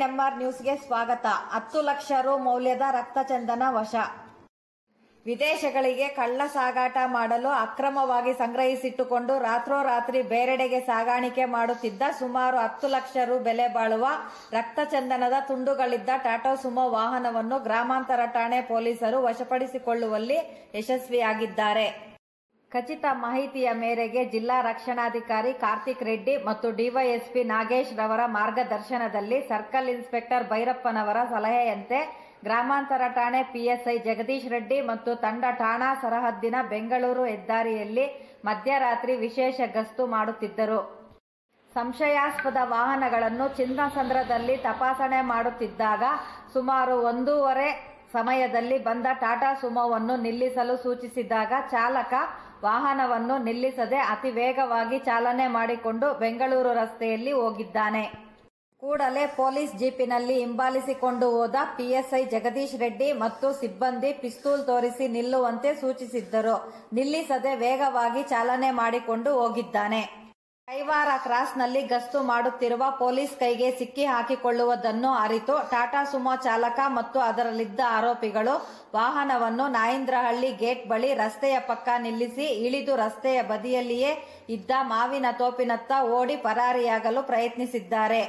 ANMR ನ್ಯೂಸ್ಗೆ ಸ್ವಾಗತ. ಹತ್ತು ಲಕ್ಷ ರು ಮೌಲ್ಯದ ರಕ್ತಚಂದನ ವಶ. ವಿದೇಶಗಳಿಗೆ ಕಳ್ಳ ಸಾಗಾಟ ಮಾಡಲು ಅಕ್ರಮವಾಗಿ ಸಂಗ್ರಹಿಸಿಟ್ಟುಕೊಂಡು ರಾತ್ರೋರಾತ್ರಿ ಬೇರೆಡೆಗೆ ಸಾಗಾಣಿಕೆ ಮಾಡುತ್ತಿದ್ದ ಸುಮಾರು ಹತ್ತು ಲಕ್ಷ ರು ಬೆಲೆ ಬಾಳುವ ರಕ್ತಚಂದನದ ತುಂಡುಗಳಿದ್ದ ಟಾಟಾ ಸುಮೋ ವಾಹನವನ್ನು ಗ್ರಾಮಾಂತರ ಠಾಣೆ ಪೊಲೀಸರು ವಶಪಡಿಸಿಕೊಳ್ಳುವಲ್ಲಿ ಯಶಸ್ವಿಯಾಗಿದ್ದಾರೆ. ಖಚಿತ ಮಾಹಿತಿಯ ಮೇರೆಗೆ ಜಿಲ್ಲಾ ರಕ್ಷಣಾಧಿಕಾರಿ ಕಾರ್ತಿಕ್ ರೆಡ್ಡಿ ಮತ್ತು ಡಿವೈಎಸ್ಪಿ ನಾಗೇಶ್ ರವರ ಮಾರ್ಗದರ್ಶನದಲ್ಲಿ ಸರ್ಕಲ್ ಇನ್ಸ್ಪೆಕ್ಟರ್ ಭೈರಪ್ಪನವರ ಸಲಹೆಯಂತೆ ಗ್ರಾಮಾಂತರ ಠಾಣೆ ಪಿಎಸ್ಐ ಜಗದೀಶ್ ರೆಡ್ಡಿ ಮತ್ತು ತಂಡ ಠಾಣಾ ಸರಹದ್ದಿನ ಬೆಂಗಳೂರು ಹೆದ್ದಾರಿಯಲ್ಲಿ ಮಧ್ಯರಾತ್ರಿ ವಿಶೇಷ ಗಸ್ತು ಮಾಡುತ್ತಿದ್ದರು. ಸಂಶಯಾಸ್ಪದ ವಾಹನಗಳನ್ನು ಚಿನ್ನಸಂದ್ರದಲ್ಲಿ ತಪಾಸಣೆ ಮಾಡುತ್ತಿದ್ದಾಗ ಸುಮಾರು ಒಂದೂವರೆ ಸಮಯದಲ್ಲಿ ಬಂದ ಟಾಟಾ ಸುಮೋವನ್ನು ನಿಲ್ಲಿಸಲು ಸೂಚಿಸಿದಾಗ ಚಾಲಕ ವಾಹನವನ್ನು ನಿಲ್ಲಿಸದೆ ಅತಿ ವೇಗವಾಗಿ ಚಾಲನೆ ಮಾಡಿಕೊಂಡು ಬೆಂಗಳೂರು ರಸ್ತೆಯಲ್ಲಿ ಹೋಗಿದ್ದಾನೆ. ಕೂಡಲೇ ಪೊಲೀಸ್ ಜೀಪಿನಲ್ಲಿ ಹಿಂಬಾಲಿಸಿಕೊಂಡು ಹೋದ ಪಿಎಸ್ಐ ಜಗದೀಶ್ ರೆಡ್ಡಿ ಮತ್ತು ಸಿಬ್ಬಂದಿ ಪಿಸ್ತೂಲ್ ತೋರಿಸಿ ನಿಲ್ಲುವಂತೆ ಸೂಚಿಸಿದ್ದರು. ನಿಲ್ಲಿಸದೆ ವೇಗವಾಗಿ ಚಾಲನೆ ಮಾಡಿಕೊಂಡು ಹೋಗಿದ್ದಾನೆ. ಕೈವಾರ ಕ್ರಾಸ್ನಲ್ಲಿ ಗಸ್ತು ಮಾಡುತ್ತಿರುವ ಪೊಲೀಸ್ ಕೈಗೆ ಸಿಕ್ಕಿ ಹಾಕಿಕೊಳ್ಳುವುದನ್ನು ಅರಿತು ಟಾಟಾ ಸುಮೋ ಚಾಲಕ ಮತ್ತು ಅದರಲ್ಲಿದ್ದ ಆರೋಪಿಗಳು ವಾಹನವನ್ನು ನಾಯಿಂದ್ರಹಳ್ಳಿ ಗೇಟ್ ಬಳಿ ರಸ್ತೆಯ ಪಕ್ಕ ನಿಲ್ಲಿಸಿ ಇಳಿದು ರಸ್ತೆಯ ಬದಿಯಲ್ಲಿಯೇ ಇದ್ದ ಮಾವಿನ ತೋಪಿನತ್ತ ಓಡಿ ಪರಾರಿಯಾಗಲು ಪ್ರಯತ್ನಿಸಿದ್ದಾರೆ.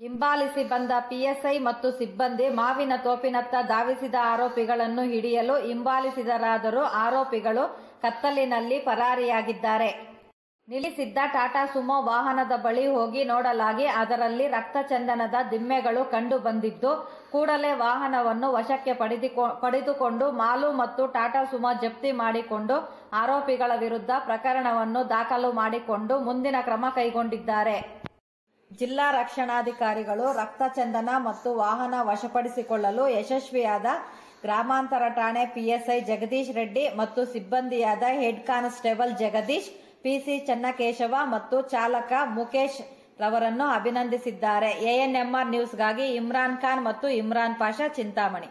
ಹಿಂಬಾಲಿಸಿ ಬಂದ ಪಿಎಸ್ಐ ಮತ್ತು ಸಿಬ್ಬಂದಿ ಮಾವಿನ ತೋಪಿನತ್ತ ಧಾವಿಸಿದ ಆರೋಪಿಗಳನ್ನು ಹಿಡಿಯಲು ಹಿಂಬಾಲಿಸಿದರಾದರೂ ಆರೋಪಿಗಳು ಕತ್ತಲಿನಲ್ಲಿ ಪರಾರಿಯಾಗಿದ್ದಾರೆ. ನಿಲ್ಲಿಸಿದ್ದ ಟಾಟಾ ಸುಮೋ ವಾಹನದ ಬಳಿ ಹೋಗಿ ನೋಡಲಾಗಿ ಅದರಲ್ಲಿ ರಕ್ತಚಂದನದ ದಿಮ್ಮೆಗಳು ಕಂಡು ಬಂದಿದ್ದು, ಕೂಡಲೇ ವಾಹನವನ್ನು ವಶಕ್ಕೆ ಪಡೆದುಕೊ- ಪಡೆದುಕೊಂಡು ಮಾಲು ಮತ್ತು ಟಾಟಾ ಸುಮೋ ಜಪ್ತಿ ಮಾಡಿಕೊಂಡು ಆರೋಪಿಗಳ ವಿರುದ್ಧ ಪ್ರಕರಣವನ್ನು ದಾಖಲು ಮಾಡಿಕೊಂಡು ಮುಂದಿನ ಕ್ರಮ ಕೈಗೊಂಡಿದ್ದಾರೆ. ಜಿಲ್ಲಾ ರಕ್ಷಣಾಧಿಕಾರಿಗಳು ರಕ್ತಚಂದನ ಮತ್ತು ವಾಹನ ವಶಪಡಿಸಿಕೊಳ್ಳಲು ಯಶಸ್ವಿಯಾದ ಗ್ರಾಮಾಂತರ ಠಾಣೆ ಪಿಎಸ್ಐ ಜಗದೀಶ್ ರೆಡ್ಡಿ ಮತ್ತು ಸಿಬ್ಬಂದಿಯಾದ head constable Jagadish PC Channakeshava ಮತ್ತು ಚಾಲಕ ಮುಖೇಶ್ ರವರನ್ನು ಅಭಿನಂದಿಸಿದ್ದಾರೆ. ಎಎನ್ಎಂಆರ್ ನ್ಯೂಸ್ಗಾಗಿ ಇಮ್ರಾನ್ ಖಾನ್ ಮತ್ತು ಇಮ್ರಾನ್ ಪಾಷಾ ಚಿಂತಾಮಣಿ.